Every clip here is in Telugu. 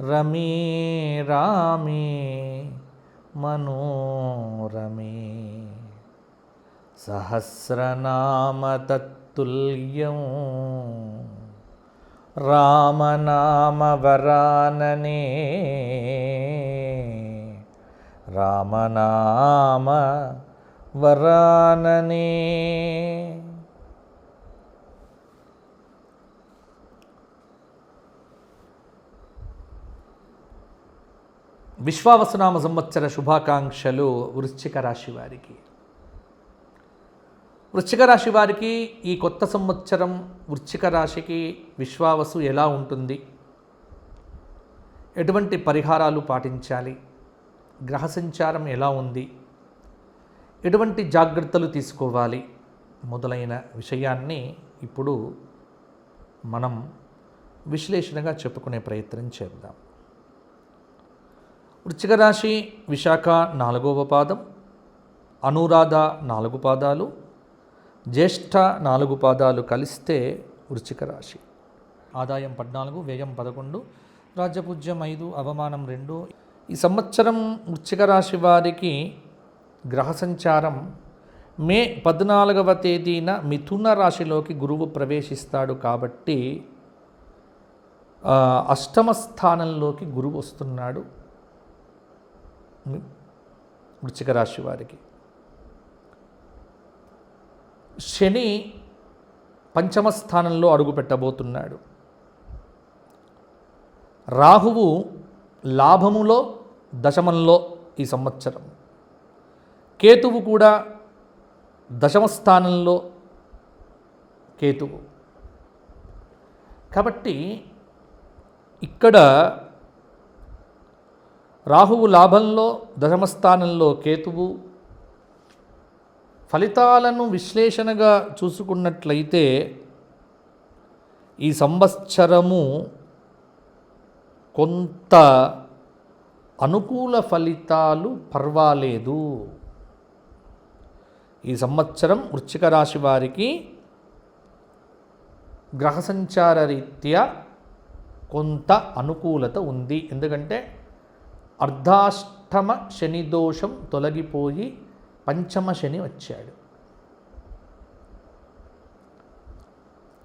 రమీ రామే మనోరమే సహస్రనామతత్తుల్యం రామనామవరాననే రామనామ వరాననే. విశ్వావసనామ సంవత్సర శుభాకాంక్షలు వృశ్చిక రాశి వారికి. వృశ్చిక రాశి వారికి ఈ కొత్త సంవత్సరం వృశ్చిక రాశికి విశ్వావసు ఎలా ఉంటుంది? ఎటువంటి పరిహారాలు పాటించాలి? గ్రహ సంచారం ఎలా ఉంది? ఎటువంటి జాగ్రత్తలు తీసుకోవాలి? మొదలైన విషయాన్ని ఇప్పుడు మనం విశ్లేషణగా చెప్పుకునే ప్రయత్నం చేద్దాం. వృశ్చిక రాశి విశాఖ నాలుగవ పాదం అనురాధ నాలుగు పాదాలు జ్యేష్ఠ నాలుగు పాదాలు కలిస్తే వృశ్చిక రాశి ఆదాయం పద్నాలుగు వ్యయం పదకొండు రాజ్యపూజ్యం ఐదు అవమానం రెండు. ఈ సంవత్సరం వృశ్చిక రాశి వారికి గ్రహ సంచారం మే పద్నాలుగవ తేదీన మిథున రాశిలోకి గురువు ప్రవేశిస్తాడు కాబట్టి అష్టమ స్థానంలోకి గురువు వస్తున్నాడు. వృశ్చిక రాశి వారికి. శని పంచమ స్థానంలో అడుగు పెట్టబోతున్నాడు. రాహువు లాభములో దశమంలో ఈ సంవత్సరం. కేతువు కూడా దశమ స్థానంలో కేతువు. కాబట్టి ఇక్కడ రాహువు లాభంలో దశమస్థానంలో కేతువు ఫలితాలను విశ్లేషణగా చూసుకున్నట్లయితే ఈ సంవత్సరము కొంత అనుకూల ఫలితాలు పర్వాలేదు. ఈ సంవత్సరం వృశ్చిక రాశి వారికి గ్రహ సంచార రీత్యా కొంత అనుకూలత ఉంది. ఎందుకంటే అర్ధాష్టమ శని దోషం తొలగిపోయి పంచమ శని వచ్చాడు.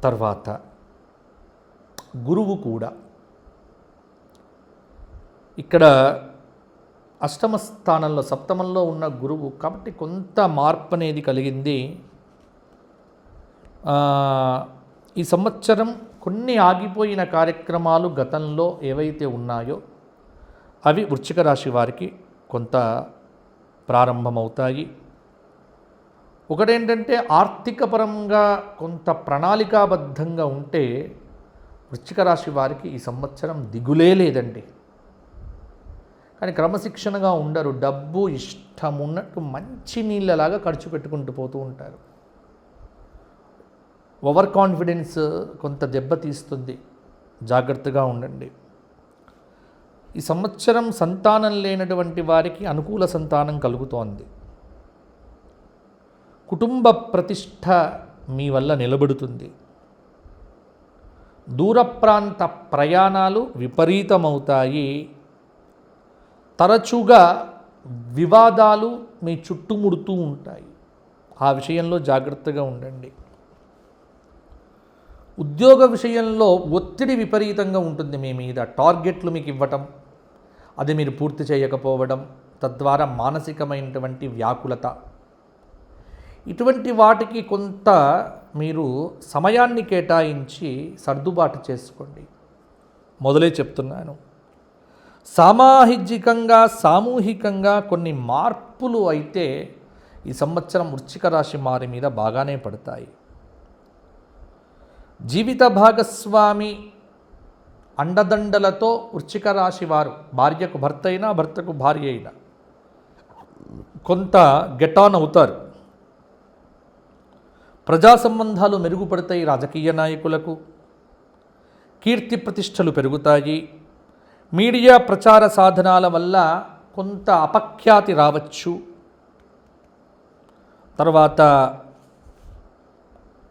తర్వాత గురువు కూడా ఇక్కడ అష్టమ స్థానంలో సప్తమంలో ఉన్న గురువు కాబట్టి కొంత మార్పు అనేది కలిగింది. ఈ సంవత్సరం కొన్ని ఆగిపోయిన కార్యక్రమాలు గతంలో ఏవైతే ఉన్నాయో అవి వృశ్చిక రాశి వారికి కొంత ప్రారంభమవుతాయి. ఒకటేంటంటే ఆర్థికపరంగా కొంత ప్రణాళికాబద్ధంగా ఉంటే వృశ్చిక రాశి వారికి ఈ సంవత్సరం దిగులే లేదండి. కానీ క్రమశిక్షణగా ఉండరు డబ్బు ఇష్టం ఉన్నట్టు మంచి నీళ్ళలాగా ఖర్చు పెట్టుకుంటూ పోతూ ఉంటారు. ఓవర్ కాన్ఫిడెన్స్ కొంత దెబ్బతీస్తుంది. జాగ్రత్తగా ఉండండి. ఈ సంవత్సరం సంతానం లేనటువంటి వారికి అనుకూల సంతానం కలుగుతోంది. కుటుంబ ప్రతిష్ట మీ వల్ల నిలబడుతుంది. దూర ప్రాంత ప్రయాణాలు విపరీతమవుతాయి. తరచుగా వివాదాలు మీ చుట్టుముడుతూ ఉంటాయి. ఆ విషయంలో జాగ్రత్తగా ఉండండి. ఉద్యోగ విషయంలో ఒత్తిడి విపరీతంగా ఉంటుంది మీ మీద. టార్గెట్లు మీకు ఇవ్వటం అది మీరు పూర్తి చేయకపోవడం తద్వారా మానసికమైనటువంటి వ్యాకులత. ఇటువంటి వాటికి కొంత మీరు సమయాన్ని కేటాయించి సర్దుబాటు చేసుకోండి. మొదలే చెప్తున్నాను. సామాహిజికంగా సామూహికంగా కొన్ని మార్పులు అయితే ఈ సంవత్సరం వృశ్చిక రాశి వారి మీద బాగానే పడతాయి. జీవిత భాగస్వామి అండదండలతో వృచ్చిక రాశి వారు భార్యకు భర్త అయినా భర్తకు భార్య అయినా కొంత గెటాన్ అవుతారు. ప్రజా సంబంధాలు మెరుగుపడతాయి రాజకీయ నాయకులకు. కీర్తి ప్రతిష్టలు పెరుగుతాయి. మీడియా ప్రచార సాధనాల వల్ల కొంత అపఖ్యాతి రావచ్చు. తర్వాత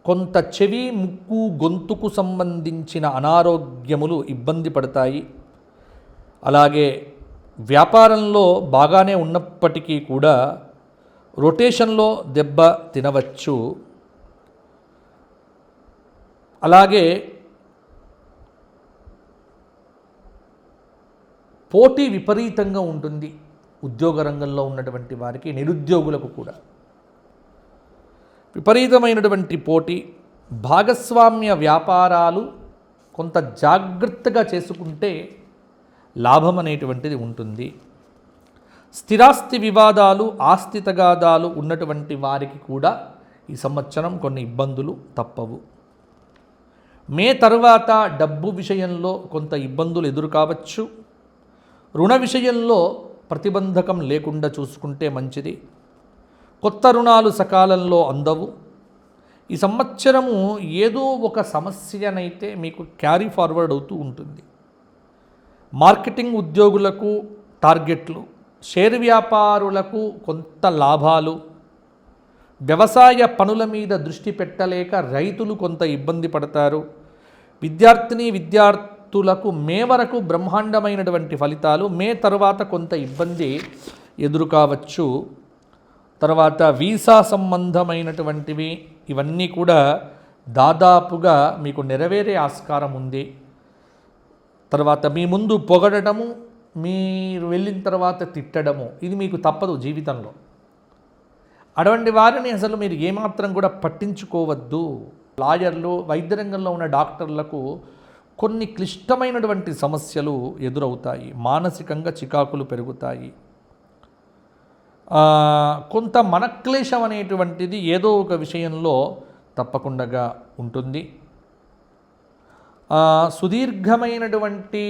కొంత చెవి ముక్కు గొంతుకు సంబంధించిన అనారోగ్యములు ఇబ్బంది పడతాయి. అలాగే వ్యాపారంలో బాగానే ఉన్నప్పటికీ కూడా రొటేషన్లో దెబ్బ తినవచ్చు. అలాగే పోటీ విపరీతంగా ఉంటుంది ఉద్యోగ రంగంలో ఉన్నటువంటి వారికి నిరుద్యోగులకు కూడా. విపరీతమైనటువంటి పోటీ భాగస్వామ్య వ్యాపారాలు కొంత జాగ్రత్తగా చేసుకుంటే లాభం అనేటువంటిది ఉంటుంది. స్థిరాస్తి వివాదాలు ఆస్తి తగాదాలు ఉన్నటువంటి వారికి కూడా ఈ సంవత్సరం కొన్ని ఇబ్బందులు తప్పవు. మే తర్వాత డబ్బు విషయంలో కొంత ఇబ్బందులు ఎదురు కావచ్చు రుణ విషయంలో ప్రతిబంధకం లేకుండా చూసుకుంటే మంచిది. కొత్త రుణాలు సకాలంలో అందవు. ఈ సంవత్సరము ఏదో ఒక సమస్యనైతే మీకు క్యారీ ఫార్వర్డ్ అవుతూ ఉంటుంది. మార్కెటింగ్ ఉద్యోగులకు టార్గెట్లు షేర్ వ్యాపారులకు కొంత లాభాలు వ్యవసాయ పనుల మీద దృష్టి పెట్టలేక రైతులు కొంత ఇబ్బంది పడతారు. విద్యార్థిని విద్యార్థులకు మే వరకు బ్రహ్మాండమైనటువంటి ఫలితాలు మే తర్వాత కొంత ఇబ్బంది ఎదురు కావచ్చు తర్వాత వీసా సంబంధమైనటువంటివి ఇవన్నీ కూడా దాదాపుగా మీకు నెరవేరే ఆస్కారం ఉంది. తర్వాత మీ ముందు పొగడటము మీరు వెళ్ళిన తర్వాత తిట్టడము ఇది మీకు తప్పదు జీవితంలో. అటువంటి వారిని అసలు మీరు ఏమాత్రం కూడా పట్టించుకోవద్దు. లాయర్లు వైద్య రంగంలో ఉన్న డాక్టర్లకు కొన్ని క్లిష్టమైనటువంటి సమస్యలు ఎదురవుతాయి. మానసికంగా చికాకులు పెరుగుతాయి. కొంత మనక్లేశం అనేటువంటిది ఏదో ఒక విషయంలో తప్పకుండా ఉంటుంది. సుదీర్ఘమైనటువంటి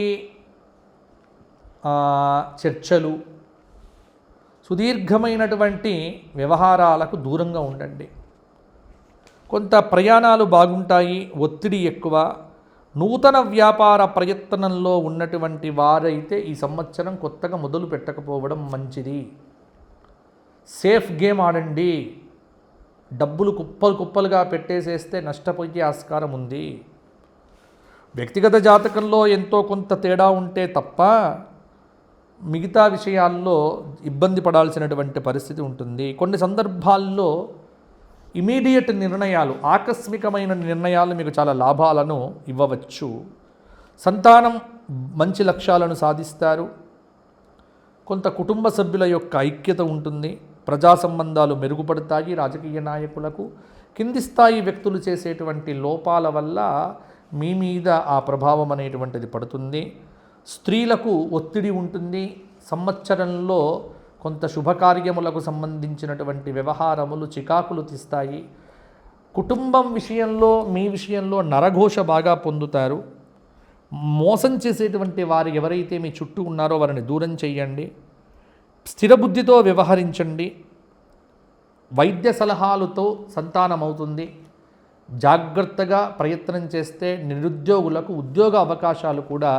చర్చలు సుదీర్ఘమైనటువంటి వ్యవహారాలకు దూరంగా ఉండండి. కొంత ప్రయాణాలు బాగుంటాయి ఒత్తిడి ఎక్కువ. నూతన వ్యాపార ప్రయత్నంలో ఉన్నటువంటి వారైతే ఈ సంవత్సరం కొత్తగా మొదలు పెట్టకపోవడం మంచిది. సేఫ్ గేమ్ ఆడండి. డబ్బులు కుప్పలు కుప్పలుగా పెట్టేసేస్తే నష్టపోయే ఆస్కారం ఉంది. వ్యక్తిగత జాతకంలో ఎంతో కొంత తేడా ఉంటే తప్ప మిగతా విషయాల్లో ఇబ్బంది పడాల్సినటువంటి పరిస్థితి ఉంటుంది. కొన్ని సందర్భాల్లో ఇమీడియట్ నిర్ణయాలు ఆకస్మికమైన నిర్ణయాలు మీకు చాలా లాభాలను ఇవ్వవచ్చు. సంతానం మంచి లక్ష్యాలను సాధిస్తారు. కొంత కుటుంబ సభ్యుల యొక్క ఐక్యత ఉంటుంది. ప్రజా సంబంధాలు మెరుగుపడతాయి రాజకీయ నాయకులకు. కింది స్థాయి వ్యక్తులు చేసేటువంటి లోపాల వల్ల మీ మీద ఆ ప్రభావం అనేటువంటిది పడుతుంది. స్త్రీలకు ఒత్తిడి ఉంటుంది. సంవత్సరంలో కొంత శుభకార్యములకు సంబంధించినటువంటి వ్యవహారములు చికాకులు తీస్తాయి. కుటుంబం విషయంలో మీ విషయంలో నరఘోష బాగా పొందుతారు. మోసం చేసేటువంటి వారు ఎవరైతే మీ చుట్టూ ఉన్నారో వారిని దూరం చేయండి. స్థిరబుద్ధితో వ్యవహరించండి. వైద్య సలహాలతో సంతానమవుతుంది. జాగ్రత్తగా ప్రయత్నం చేస్తే నిరుద్యోగులకు ఉద్యోగ అవకాశాలు కూడా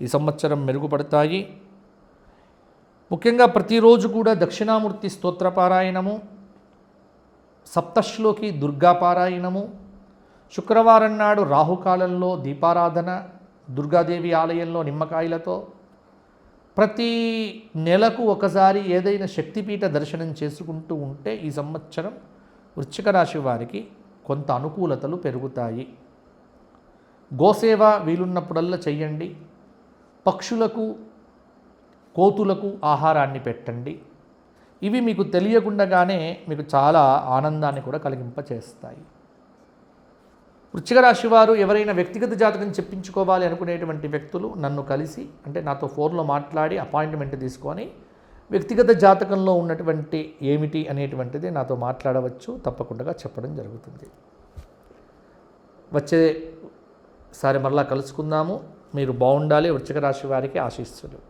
ఈ సంవత్సరం మెరుగుపడతాయి. ముఖ్యంగా ప్రతిరోజు కూడా దక్షిణామూర్తి స్తోత్రపారాయణము సప్తశ్లోకి దుర్గాపారాయణము శుక్రవారం నాడు రాహుకాలంలో దీపారాధన దుర్గాదేవి ఆలయంలో నిమ్మకాయలతో ప్రతి నెలకు ఒకసారి ఏదైనా శక్తిపీఠ దర్శనం చేసుకుంటూ ఉంటే ఈ సంవత్సరం వృశ్చిక రాశి వారికి కొంత అనుకూలతలు పెరుగుతాయి. గోసేవ వీలున్నప్పుడల్లా చెయ్యండి. పక్షులకు కోతులకు ఆహారాన్ని పెట్టండి. ఇవి మీకు తెలియకుండానే మీకు చాలా ఆనందాన్ని కూడా కలిగింపచేస్తాయి. వృశ్చిక రాశి వారు ఎవరైనా వ్యక్తిగత జాతకం చెప్పించుకోవాలి అనుకునేటువంటి వ్యక్తులు నన్ను కలిసి అంటే నాతో ఫోన్లో మాట్లాడి అపాయింట్మెంట్ తీసుకొని వ్యక్తిగత జాతకంలో ఉన్నటువంటి ఏమిటి అనేటువంటిది నాతో మాట్లాడవచ్చు తప్పకుండా చెప్పడం జరుగుతుంది. వచ్చేసారి మరలా కలుసుకుందాము. మీరు బాగుండాలి వృచ్చిక రాశి వారికి ఆశిస్తులు